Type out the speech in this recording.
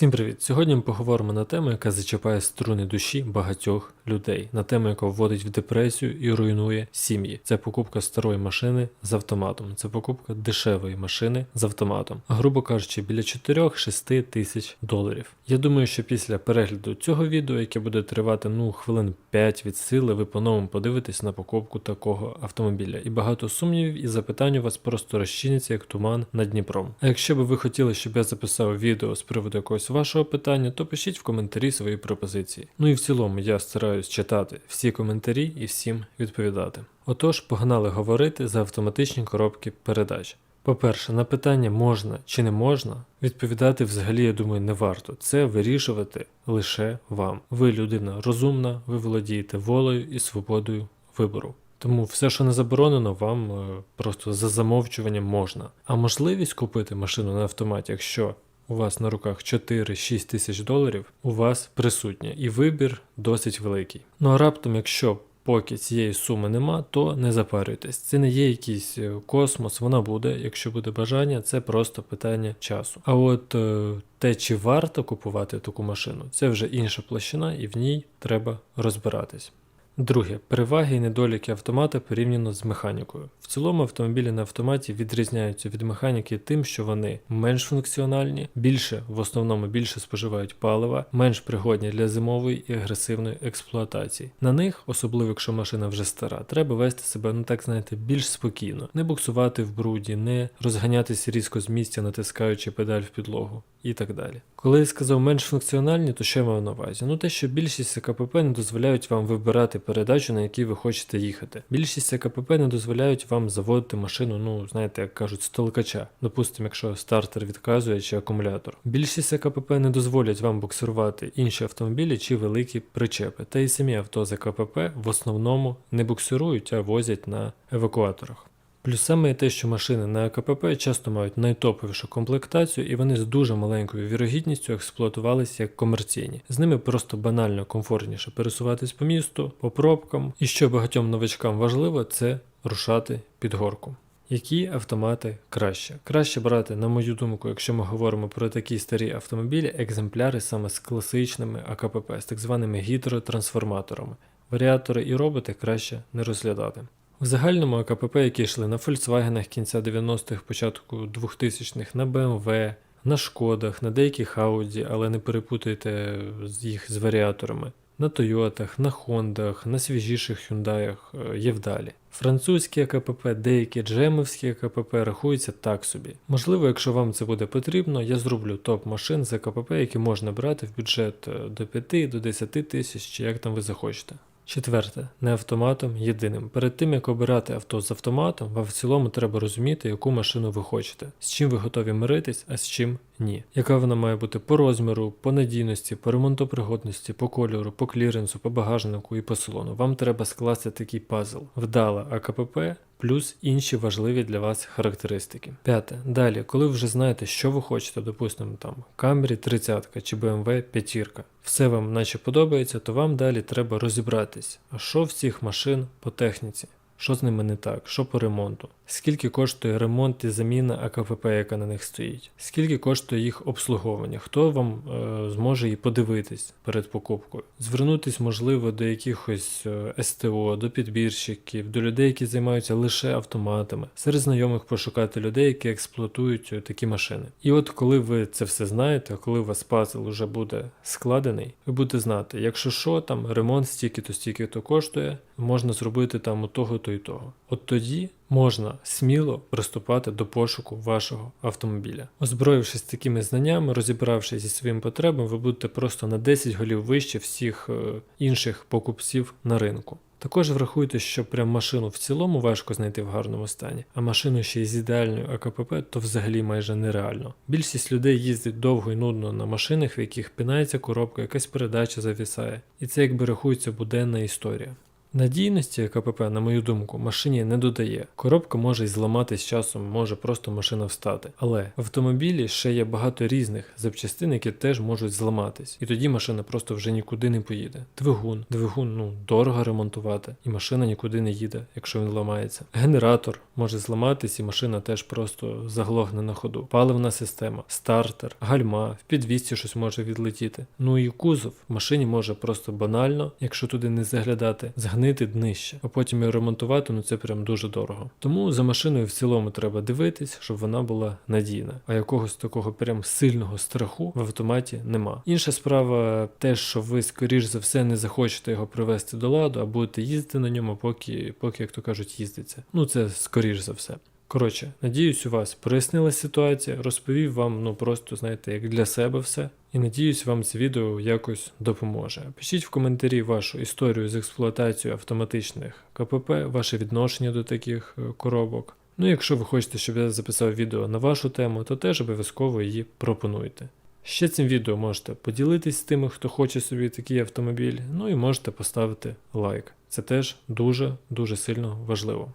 Всім привіт! Сьогодні ми поговоримо на тему, яка зачіпає струни душі багатьох людей, на тему, яка вводить в депресію і руйнує сім'ї. Це покупка старої машини з автоматом, це покупка дешевої машини з автоматом, грубо кажучи, біля 4-6 тисяч доларів. Я думаю, що після перегляду цього відео, яке буде тривати ну хвилин 5 від сили, ви по-новому подивитесь на покупку такого автомобіля. І багато сумнівів і запитань у вас просто розчиняться як туман над Дніпром. А якщо би ви хотіли, щоб я записав відео з приводу якогось вашого питання, то пишіть в коментарі свої пропозиції. Ну і в цілому я стараюсь читати всі коментарі і всім відповідати. Отож, погнали говорити за автоматичні коробки передач. По-перше, на питання можна чи не можна відповідати взагалі, я думаю, не варто. Це вирішувати лише вам. Ви людина розумна, ви володієте волею і свободою вибору. Тому все, що не заборонено, вам е, просто за замовчуванням можна. А можливість купити машину на автоматі, якщо у вас на руках 4-6 тисяч доларів, у вас присутня, і вибір досить великий. Ну а раптом, якщо поки цієї суми нема, то не запарюйтесь. Це не є якийсь е, космос, вона буде, якщо буде бажання, це просто питання часу. А от е, те, чи варто купувати таку машину, це вже інша площина, і в ній треба розбиратись. Друге, переваги і недоліки автомата порівняно з механікою. В цілому автомобілі на автоматі відрізняються від механіки тим, що вони менш функціональні, більше в основному більше споживають палива, менш пригодні для зимової і агресивної експлуатації. На них, особливо якщо машина вже стара, треба вести себе, ну так знаєте, більш спокійно, не буксувати в бруді, не розганятися різко з місця, натискаючи педаль в підлогу і так далі. Коли я сказав менш функціональні, то що я мав на увазі? Ну те, що більшість КПП не дозволяють вам вибирати передачу, на якій ви хочете їхати. Більшість КПП не дозволяють вам заводити машину, ну знаєте, як кажуть, з толкача. Допустимо, якщо стартер відказує чи акумулятор. Більшість КПП не дозволять вам буксирувати інші автомобілі чи великі причепи. Та й самі авто з КПП в основному не буксирують, а возять на евакуаторах. Плюсами є те, що машини на АКПП часто мають найтоповішу комплектацію і вони з дуже маленькою вірогідністю експлуатувалися як комерційні. З ними просто банально комфортніше пересуватись по місту, по пробкам. І що багатьом новачкам важливо, це рушати під горку. Які автомати краще? Краще брати, на мою думку, якщо ми говоримо про такі старі автомобілі, екземпляри саме з класичними АКПП, з так званими гідротрансформаторами. Варіатори і роботи краще не розглядати. В загальному АКПП, які йшли на Volkswagen кінця 90-х, початку 2000-х, на BMW, на Шкодах, на деяких Audi, але не перепутайте їх з варіаторами, на Тойотах, на Хондах, на свіжіших Hyundai е, є вдалі. Французькі АКПП, деякі джемовські АКПП рахуються так собі. Можливо, якщо вам це буде потрібно, я зроблю топ машин з АКПП, які можна брати в бюджет е, до 5 до 10 тисяч, чи як там ви захочете. Четверте, не автоматом єдиним. Перед тим як обирати авто з автоматом, вам в цілому треба розуміти, яку машину ви хочете, з чим ви готові миритись, а з чим ні. Яка вона має бути по розміру, по надійності, по ремонтопригодності, по кольору, по кліренсу, по багажнику і по салону. Вам треба скласти такий пазл. Вдала АКПП. Плюс інші важливі для вас характеристики. П'яте. Далі, коли вже знаєте, що ви хочете, допустимо, там Camry 30 чи BMW 5, все вам наче подобається, то вам далі треба розібратись, а що в цих машин по техніці, що з ними не так, що по ремонту, скільки коштує ремонт і заміна АКПП, яка на них стоїть, скільки коштує їх обслуговування, хто вам е, зможе її подивитись перед покупкою, звернутись, можливо, до якихось е, СТО, до підбірщиків, до людей, які займаються лише автоматами, серед знайомих пошукати людей, які експлуатують е, такі машини. І от коли ви це все знаєте, коли у вас пазл вже буде складений, ви будете знати, якщо що, там ремонт стільки-то стільки-то коштує, можна зробити там у того, то і того. От тоді можна сміло приступати до пошуку вашого автомобіля. Озброївшись такими знаннями, розібравшись зі своїми потребами, ви будете просто на 10 голів вище всіх е, інших покупців на ринку. Також врахуйте, що прям машину в цілому важко знайти в гарному стані, а машину ще й з ідеальною АКПП то взагалі майже нереально. Більшість людей їздить довго і нудно на машинах, в яких пинається коробка, якась передача завісає, і це якби рахується буденна історія. Надійності КПП, на мою думку, машині не додає. Коробка може й зламатись часом, може просто машина встати. Але в автомобілі ще є багато різних запчастин, які теж можуть зламатись. І тоді машина просто вже нікуди не поїде. Двигун. Двигун ну дорого ремонтувати, і машина нікуди не їде, якщо він ламається. Генератор може зламатись, і машина теж просто заглохне на ходу. Паливна система, стартер, гальма, в підвісці щось може відлетіти. Ну і кузов в машині може просто банально, якщо туди не заглядати, згнити днище, а потім його ремонтувати, ну це прям дуже дорого. Тому за машиною в цілому треба дивитись, щоб вона була надійна. А якогось такого прям сильного страху в автоматі нема. Інша справа те, що ви скоріш за все не захочете його привести до ладу, а будете їздити на ньому, поки, поки як то кажуть, їздиться. Ну це скоріш за все. Коротше, надіюсь, у вас прояснилась ситуація, розповів вам, ну просто знаєте, як для себе все. І надіюсь, вам це відео якось допоможе. Пишіть в коментарі вашу історію з експлуатацією автоматичних КПП, ваше відношення до таких е, коробок. Ну, якщо ви хочете, щоб я записав відео на вашу тему, то теж обов'язково її пропонуйте. Ще цим відео можете поділитись з тими, хто хоче собі такий автомобіль, ну і можете поставити лайк. Це теж дуже дуже сильно важливо.